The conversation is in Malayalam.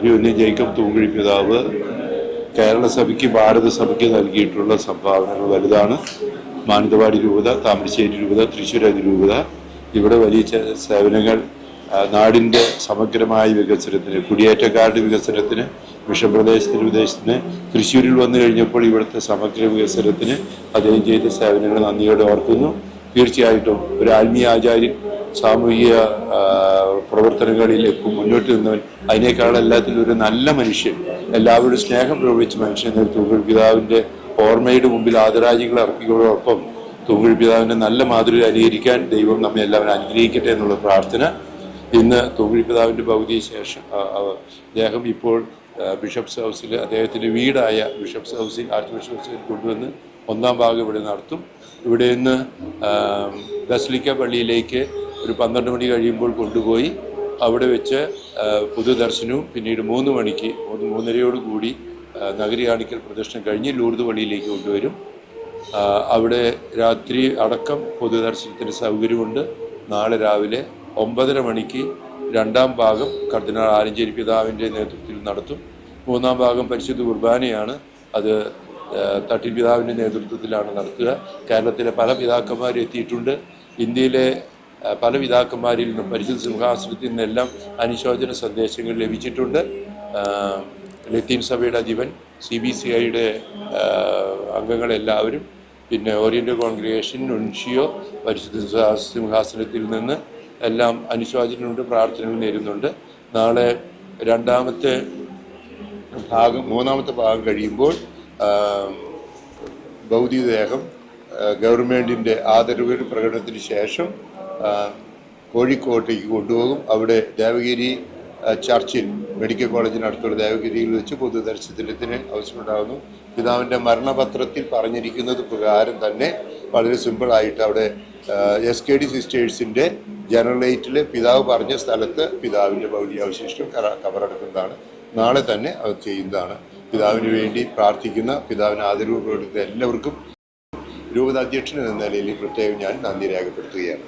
അഭിമന്യ ജേക്കബ് തൂങ്കുഴി പിതാവ് കേരളസഭയ്ക്ക് ഭാരതസഭയ്ക്ക് ഭാരത സഭയ്ക്ക് നൽകിയിട്ടുള്ള സംഭാവനകൾ വലുതാണ്. മാനന്തവാടി രൂപത താമരശ്ശേരി രൂപത തൃശ്ശൂർ അതിരൂപത. ഇവിടെ വലിയ സേവനങ്ങൾ നാടിന്റെ സമഗ്രമായ വികസനത്തിന് കുടിയേറ്റക്കാരുടെ വികസനത്തിന് വിഷപ്രദേശത്തിന് വിദേശത്തിന്. തൃശ്ശൂരിൽ വന്നു കഴിഞ്ഞപ്പോൾ ഇവിടുത്തെ സമഗ്ര വികസനത്തിന് അദ്ദേഹം ചെയ്ത സേവനങ്ങൾ നന്ദിയോടെ ഓർക്കുന്നു. തീർച്ചയായിട്ടും ഒരു ആത്മീയ ആചാര്യൻ സാമൂഹിക പ്രവർത്തനങ്ങളിലേക്ക് മുന്നോട്ട് നിന്നവൻ. അതിനേക്കാൾ എല്ലാത്തിലും ഒരു നല്ല മനുഷ്യൻ എല്ലാവരും സ്നേഹം പ്രകടിപ്പിച്ച മനുഷ്യൻ എന്ന തൂങ്കുഴി പിതാവിന്റെ ഓർമ്മയുടെ മുമ്പിൽ ആദരാജികൾ അർപ്പിക്കുന്നതോടൊപ്പം തൂങ്കുഴി പിതാവിന്റെ നല്ല മാതൃക അനുകരിക്കാൻ ദൈവം നമ്മെ എല്ലാവരും അനുഗ്രഹിക്കട്ടെ എന്നുള്ള പ്രാർത്ഥന. ഇന്ന് തൂങ്കുഴി പിതാവിന്റെ ഭൗതിക ശേഷം അദ്ദേഹം ഇപ്പോൾ ബിഷപ്സ് ഹൗസിൽ അദ്ദേഹത്തിന്റെ വീടായ ബിഷപ്സ് ഹൗസിൽ ആർച്ച് ബിഷപ്സ് ഹൗസിൽ കൊണ്ടുവന്ന് ഒന്നാം ഭാഗം ഇവിടെ നടത്തും. ഇവിടെ നിന്ന് ബസ്ലിക്ക പള്ളിയിലേക്ക് ഒരു പന്ത്രണ്ട് മണി കഴിയുമ്പോൾ കൊണ്ടുപോയി അവിടെ വെച്ച് പൊതുദർശനവും പിന്നീട് മൂന്ന് മണിക്ക് മൂന്ന് മൂന്നരയോട് കൂടി ആ, നഗരി കാണിക്കൽ പ്രദർശനം കഴിഞ്ഞ് ലൂർദ് പള്ളിയിലേക്ക് കൊണ്ടുവരും. അവിടെ രാത്രി അടക്കം പൊതുദർശനത്തിന് സൗകര്യമുണ്ട്. നാളെ രാവിലെ ഒമ്പതര മണിക്ക് രണ്ടാം ഭാഗം കർദിനാൾ ആലഞ്ചേരി പിതാവിന്റെ നേതൃത്വത്തിൽ നടത്തും. മൂന്നാം ഭാഗം പരിശുദ്ധ കുർബാനയാണ് അത് തട്ടിൽ പിതാവിന്റെ നേതൃത്വത്തിലാണ് നടത്തുക. കേരളത്തിലെ പല പിതാക്കന്മാരും എത്തിയിട്ടുണ്ട്. ഇന്ത്യയിലെ പല പിതാക്കന്മാരിൽ നിന്നും പരിശുദ്ധ സിംഹാസനത്തിൽ നിന്നെല്ലാം അനുശോചന സന്ദേശങ്ങൾ ലഭിച്ചിട്ടുണ്ട്. ലത്തീൻ സഭയുടെ അധിപൻ സി ബി സി ഐയുടെ അംഗങ്ങളെല്ലാവരും പിന്നെ ഓറിയന്റ് കോൺഗ്രിഗേഷൻ ഉൻഷിയോ പരിശുദ്ധ സിംഹാസനത്തിൽ നിന്ന് എല്ലാം അനുശോചനമുണ്ട് പ്രാർത്ഥനകൾ നേരുന്നുണ്ട്. നാളെ രണ്ടാമത്തെ ഭാഗം മൂന്നാമത്തെ ഭാഗം കഴിയുമ്പോൾ ഭൗതികദേഹം ഗവൺമെന്റിന്റെ ആദരവ് പ്രകടനത്തിന് ശേഷം കോഴിക്കോട്ടേക്ക് കൊണ്ടുപോകും. അവിടെ ദേവഗിരി ചർച്ചിൽ മെഡിക്കൽ കോളേജിനടുത്തുള്ള ദേവഗിരിയിൽ വെച്ച് പൊതുദർശനത്തിന് ആവശ്യമുണ്ടാകുന്നു. പിതാവിന്റെ മരണപത്രത്തിൽ പറഞ്ഞിരിക്കുന്നത് പ്രകാരം തന്നെ വളരെ സിമ്പിളായിട്ട് അവിടെ എസ് കെ ഡി സിസ്റ്റേഴ്സിന്റെ ജനറലേറ്റിൽ പിതാവ് പറഞ്ഞ സ്ഥലത്ത് പിതാവിന്റെ ഭൗതികാവശിഷ്ടം കബറടക്കുന്നതാണ്. നാളെ തന്നെ അത് ചെയ്യുന്നതാണ്. പിതാവിന് വേണ്ടി പ്രാർത്ഥിക്കുന്ന പിതാവിന് ആദരവ് പ്രകടിക്കുന്ന എല്ലാവർക്കും രൂപതാധ്യക്ഷൻ എന്ന നിലയിൽ പ്രത്യേകം ഞാൻ നന്ദി രേഖപ്പെടുത്തുകയാണ്.